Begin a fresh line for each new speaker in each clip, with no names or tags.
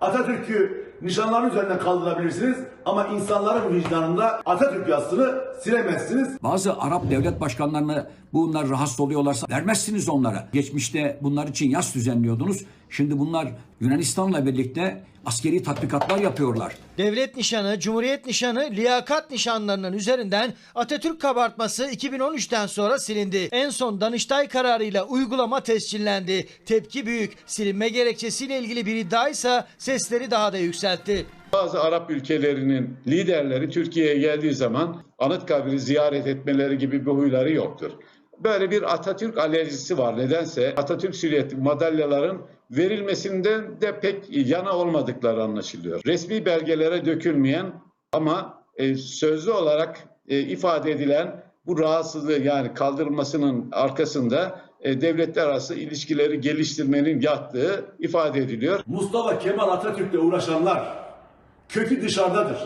Atatürk'ü nişanların üzerinden kaldırabilirsiniz. Ama insanların vicdanında Atatürk yazısını silemezsiniz.
Bazı Arap devlet başkanlarına bunlar rahatsız oluyorlarsa vermezsiniz onlara. Geçmişte bunlar için yas düzenliyordunuz. Şimdi bunlar Yunanistan'la birlikte askeri tatbikatlar yapıyorlar.
Devlet nişanı, cumhuriyet nişanı, liyakat nişanlarının üzerinden Atatürk kabartması 2013'ten sonra silindi. En son Danıştay kararıyla uygulama tescillendi. Tepki büyük. Silinme gerekçesiyle ilgili bir iddia ise sesleri daha da yükseltti.
Bazı Arap ülkelerinin liderleri Türkiye'ye geldiği zaman Anıtkabir'i ziyaret etmeleri gibi bir huyları yoktur. Böyle bir Atatürk alerjisi var. Nedense Atatürk silüetli madalyaların verilmesinden de pek yana olmadıkları anlaşılıyor. Resmi belgelere dökülmeyen ama e, sözlü olarak e, ifade edilen bu rahatsızlığı yani kaldırılmasının arkasında e, devletler arası ilişkileri geliştirmenin yattığı ifade ediliyor.
Mustafa Kemal Atatürk'le uğraşanlar kökü dışarıdadır.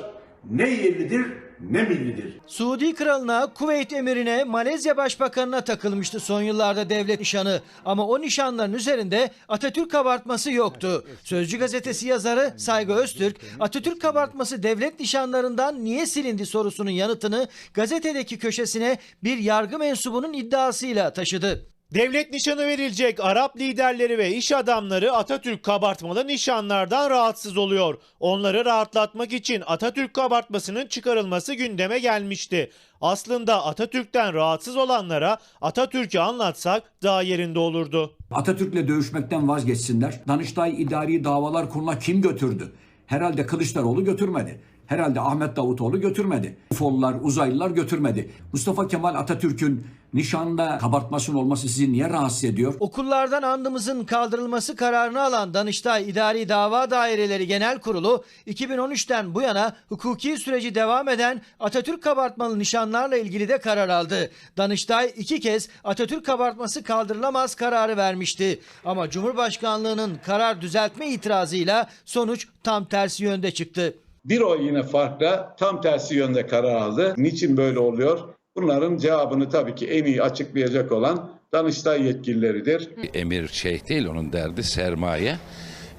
Ne yerlidir ne millidir.
Suudi kralına, Kuveyt emirine, Malezya başbakanına takılmıştı son yıllarda devlet nişanı. Ama o nişanların üzerinde Atatürk kabartması yoktu. Sözcü gazetesi yazarı Saygı Öztürk, Atatürk kabartması devlet nişanlarından niye silindi sorusunun yanıtını gazetedeki köşesine bir yargı mensubunun iddiasıyla taşıdı.
Devlet nişanı verilecek Arap liderleri ve iş adamları Atatürk kabartmalı nişanlardan rahatsız oluyor. Onları rahatlatmak için Atatürk kabartmasının çıkarılması gündeme gelmişti. Aslında Atatürk'ten rahatsız olanlara Atatürk'ü anlatsak daha yerinde olurdu.
Atatürk'le dövüşmekten vazgeçsinler. Danıştay idari davalar kuruluna kim götürdü? Herhalde Kılıçdaroğlu götürmedi. Herhalde Ahmet Davutoğlu götürmedi. Ufollar, uzaylılar götürmedi. Mustafa Kemal Atatürk'ün nişanda kabartmasının olması sizi niye rahatsız ediyor?
Okullardan andımızın kaldırılması kararını alan Danıştay İdari Dava Daireleri Genel Kurulu 2013'ten bu yana hukuki süreci devam eden Atatürk kabartmalı nişanlarla ilgili de karar aldı. Danıştay iki kez Atatürk kabartması kaldırılamaz kararı vermişti. Ama Cumhurbaşkanlığının karar düzeltme itirazıyla sonuç tam tersi yönde çıktı.
Bir o yine farkla tam tersi yönde karar aldı. Niçin böyle oluyor? Bunların cevabını tabii ki en iyi açıklayacak olan Danıştay yetkilileridir.
Emir şeyh değil onun derdi sermaye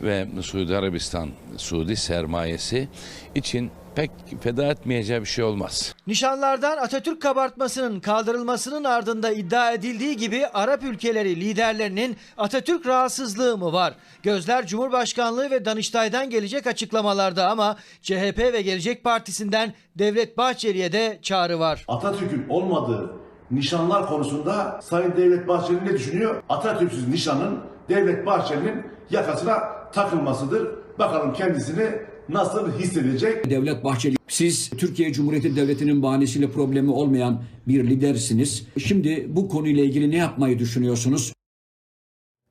ve Suudi Arabistan Suudi sermayesi için pek feda etmeyeceği bir şey olmaz.
Nişanlardan Atatürk kabartmasının kaldırılmasının ardında iddia edildiği gibi Arap ülkeleri liderlerinin Atatürk rahatsızlığı mı var? Gözler Cumhurbaşkanlığı ve Danıştay'dan gelecek açıklamalarda ama CHP ve Gelecek Partisi'nden Devlet Bahçeli'ye de çağrı var.
Atatürk'ün olmadığı nişanlar konusunda Sayın Devlet Bahçeli ne düşünüyor? Atatürk'süz nişanın Devlet Bahçeli'nin yakasına takılmasıdır. Bakalım kendisini nasıl hissedecek?
Devlet Bahçeli siz Türkiye Cumhuriyeti Devleti'nin bahanesiyle problemi olmayan bir lidersiniz. Şimdi bu konuyla ilgili ne yapmayı düşünüyorsunuz?